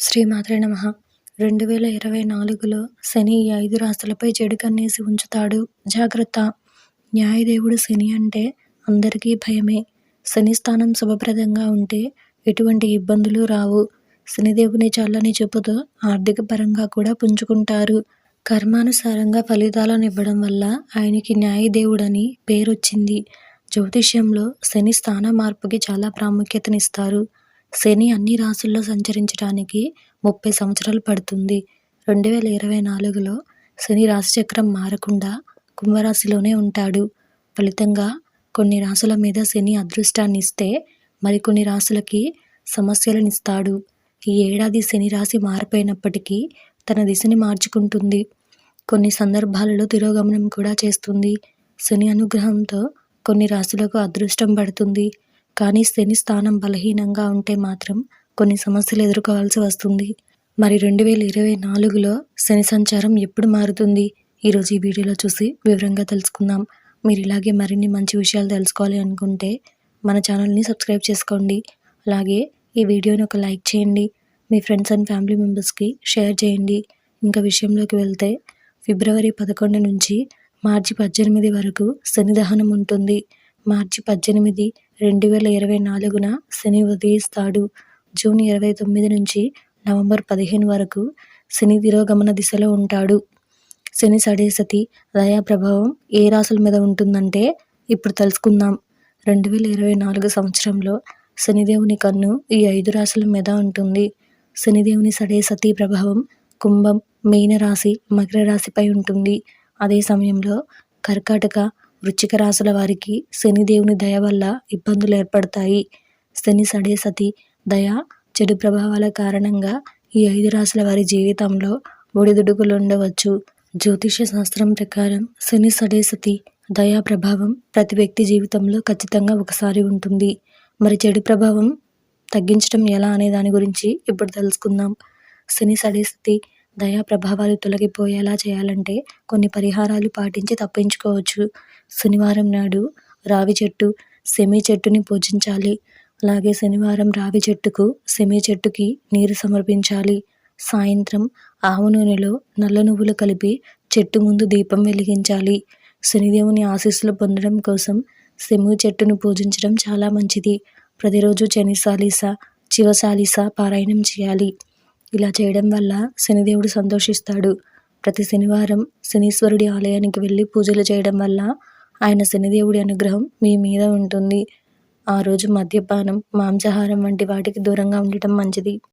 శ్రీమాత్రే నమ. రెండు వేల ఇరవై నాలుగులో శని ఈ ఐదు రాశులపై చెడు కన్నేసి ఉంచుతాడు. జాగ్రత్త. న్యాయదేవుడు శని అంటే అందరికీ భయమే. శని స్థానం శుభప్రదంగా ఉంటే ఎటువంటి ఇబ్బందులు రావు. శనిదేవుని చల్లని చెప్పుతో ఆర్థిక పరంగా కూడా పుంజుకుంటారు. కర్మానుసారంగా ఫలితాలను ఇవ్వడం వల్ల ఆయనకి న్యాయదేవుడని పేరొచ్చింది. జ్యోతిష్యంలో శని స్థాన మార్పుకి చాలా ప్రాముఖ్యతనిస్తారు. శని అన్ని రాశుల్లో సంచరించడానికి ముప్పై సంవత్సరాలు పడుతుంది. రెండు వేల ఇరవై నాలుగులో శని రాశిచక్రం మారకుండా కుంభరాశిలోనే ఉంటాడు. ఫలితంగా కొన్ని రాశుల మీద శని అదృష్టాన్ని ఇస్తే మరికొన్ని రాశులకి సమస్యలను ఇస్తాడు ఈ ఏడాది శని రాశి మారిపోయినప్పటికీ తన దిశని మార్చుకుంటుంది. కొన్ని సందర్భాలలో తిరోగమనం కూడా చేస్తుంది. శని అనుగ్రహంతో కొన్ని రాశులకు అదృష్టం పడుతుంది. కానీ శని స్థానం బలహీనంగా ఉంటే మాత్రం కొన్ని సమస్యలు ఎదుర్కోవాల్సి వస్తుంది. మరి రెండు వేల ఇరవై నాలుగులో శని సంచారం ఎప్పుడు మారుతుంది? ఈరోజు ఈ వీడియోలో చూసి వివరంగా తెలుసుకుందాం. మీరు ఇలాగే మరిన్ని మంచి విషయాలు తెలుసుకోవాలి అనుకుంటే మన ఛానల్ని సబ్స్క్రైబ్ చేసుకోండి. అలాగే ఈ వీడియోని ఒక లైక్ చేయండి. మీ ఫ్రెండ్స్ అండ్ ఫ్యామిలీ మెంబర్స్కి షేర్ చేయండి. ఇంకా విషయంలోకి వెళ్తే ఫిబ్రవరి పదకొండు నుంచి మార్చి పద్దెనిమిది వరకు శని దహనం ఉంటుంది. మార్చి పద్దెనిమిది రెండు వేల ఇరవై నాలుగున శని ఉదయిస్తాడు. జూన్ ఇరవై తొమ్మిది నుంచి నవంబర్ పదిహేను వరకు శని తిరోగమన దిశలో ఉంటాడు. శని సడేసతి దయా ప్రభావం ఏ రాసుల మీద ఉంటుందంటే ఇప్పుడు తెలుసుకుందాం రెండు వేల ఇరవై నాలుగు సంవత్సరంలో శనిదేవుని కన్ను ఈ ఐదు రాశుల మీద ఉంటుంది. శనిదేవుని సడేసతి ప్రభావం కుంభం మీనరాశి మకర రాశిపై ఉంటుంది. అదే సమయంలో కర్కాటక వృచ్చిక రాశుల వారికి శనిదేవుని దయ వల్ల ఇబ్బందులు ఏర్పడతాయి. శని సడేసతి దయ చెడు ప్రభావాల కారణంగా ఈ ఐదు రాశుల వారి జీవితంలో ఒడిదుడుకులు ఉండవచ్చు జ్యోతిష శాస్త్రం ప్రకారం శని సడేసతి దయా ప్రభావం ప్రతి వ్యక్తి జీవితంలో ఖచ్చితంగా ఒకసారి ఉంటుంది. మరి చెడు ప్రభావం తగ్గించడం ఎలా అనే దాని గురించి ఇప్పుడు తెలుసుకుందాం. శని సడేసతి దయా ప్రభావాలు తొలగిపోయేలా చేయాలంటే కొన్ని పరిహారాలు పాటించి తప్పించుకోవచ్చు. శనివారం నాడు రావి చెట్టు సెమి చెట్టుని పూజించాలి. అలాగే శనివారం రావి చెట్టుకు సెమి చెట్టుకి నీరు సమర్పించాలి. సాయంత్రం ఆవు నూనెలో నల్ల నువ్వులు కలిపి చెట్టు ముందు దీపం వెలిగించాలి. శనిదేవుని ఆశీస్సులు పొందడం కోసం సెమి చెట్టును పూజించడం చాలా మంచిది. ప్రతిరోజు శనిసాలీస శివసాలీస పారాయణం చేయాలి. ఇలా చేయడం వల్ల శనిదేవుడు సంతోషిస్తాడు. ప్రతి శనివారం శనీశ్వరుడి ఆలయానికి వెళ్ళి పూజలు చేయడం వల్ల ఆయన శనిదేవుడి అనుగ్రహం మీ మీద ఉంటుంది. ఆ రోజు మద్యపానం మాంసాహారం వంటి వాటికి దూరంగా ఉండటం మంచిది.